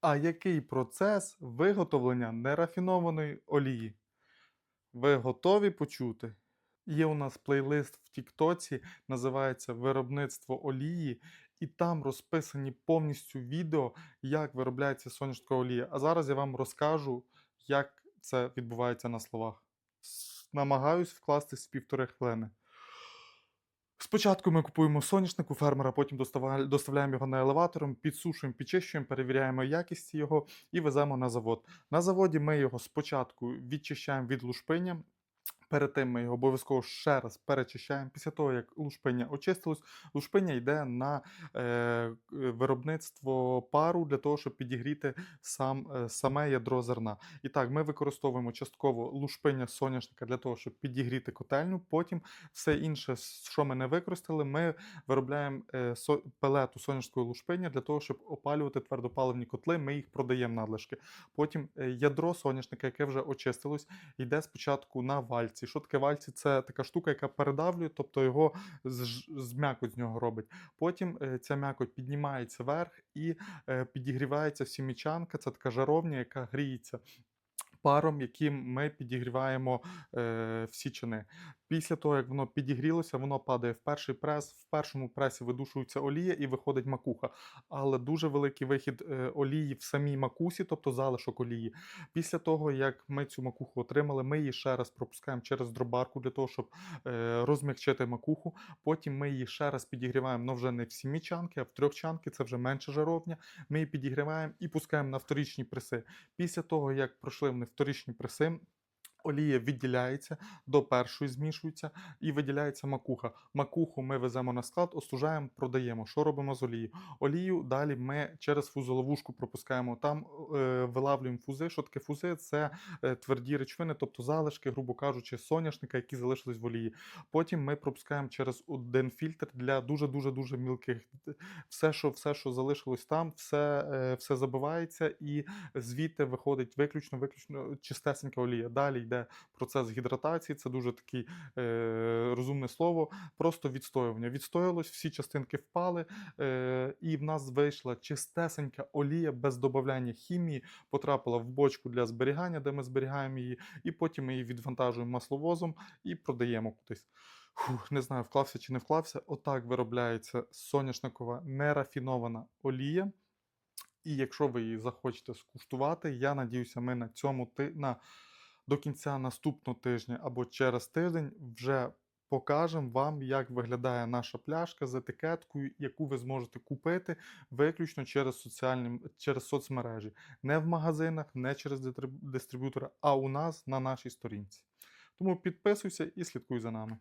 А який процес виготовлення нерафінованої олії? Ви готові почути? Є у нас плейлист в Тіктоці, називається Виробництво олії, і там розписані повністю відео, як виробляється соняшникова олія. А зараз я вам розкажу, як це відбувається на словах. Намагаюсь вкласти з півтори хвилини. Спочатку ми купуємо соняшник у фермера, потім доставляємо його на елеватором, підсушуємо, підчищуємо, перевіряємо якість його і веземо на завод. На заводі ми його спочатку відчищаємо від лушпиння. Перед тим ми його обов'язково ще раз перечищаємо. Після того, як лушпиння очистилось, лушпиння йде на е, е, виробництво пару для того, щоб підігріти сам, е, саме ядро зерна. І так, ми використовуємо частково лушпиння соняшника для того, щоб підігріти котельню. Потім все інше, що ми не використали, ми виробляємо е, пелету соняшкового лушпиння для того, щоб опалювати твердопаливні котли. Ми їх продаємо надлишки. Потім ядро соняшника, яке вже очистилось, йде спочатку на вальці. Що таке вальці? Це така штука, яка передавлює, тобто його з, м'якоть з нього робить. Потім е, ця м'якоть піднімається вверх і е, підігрівається всімічанка. Це така жаровня, яка гріється. Паром, яким ми підігріваємо е, всі чини. Після того, як воно підігрілося, воно падає в перший прес. В першому пресі видушується олія і виходить макуха. Але дуже великий вихід е, олії в самій макусі, тобто залишок олії. Після того, як ми цю макуху отримали, ми її ще раз пропускаємо через дробарку для того, щоб е, розм'якчити макуху. Потім ми її ще раз підігріваємо, ну вже не в сімі чанки, а в трьох чанки, це вже менше жаровня. Ми її підігріваємо і пускаємо на вторічні преси. Після того, як пройшли вони вторічні преси, олія відділяється, до першої змішується і виділяється макуха. Макуху ми веземо на склад, остужаємо, продаємо. Що робимо з олією? Олію далі ми через фузоловушку пропускаємо. Там е, вилавлюємо фузи. Що таке фузи? Це е, тверді речовини, тобто залишки, грубо кажучи, соняшника, які залишились в олії. Потім ми пропускаємо через один фільтр для дуже дуже дуже мілких. Все, що все, що залишилось там, все, е, все забивається і звідти виходить виключно, виключно чистесенька олія. Далі йде процес гідратації, це дуже таке розумне слово. Просто відстоювання. Відстоялось, всі частинки впали, е, і в нас вийшла чистесенька олія без додавання хімії, потрапила в бочку для зберігання, де ми зберігаємо її, і потім ми її відвантажуємо масловозом і продаємо кудись. Фух, не знаю, вклався чи не вклався. Отак виробляється соняшникова нерафінована олія. І якщо ви її захочете скуштувати, я надіюся, ми на цьому ти на до кінця наступного тижня або через тиждень вже покажемо вам, як виглядає наша пляшка з етикеткою, яку ви зможете купити виключно через соціальні через соцмережі, не в магазинах, не через дистриб'ютора, а у нас на нашій сторінці. Тому підписуйся і слідкуй за нами.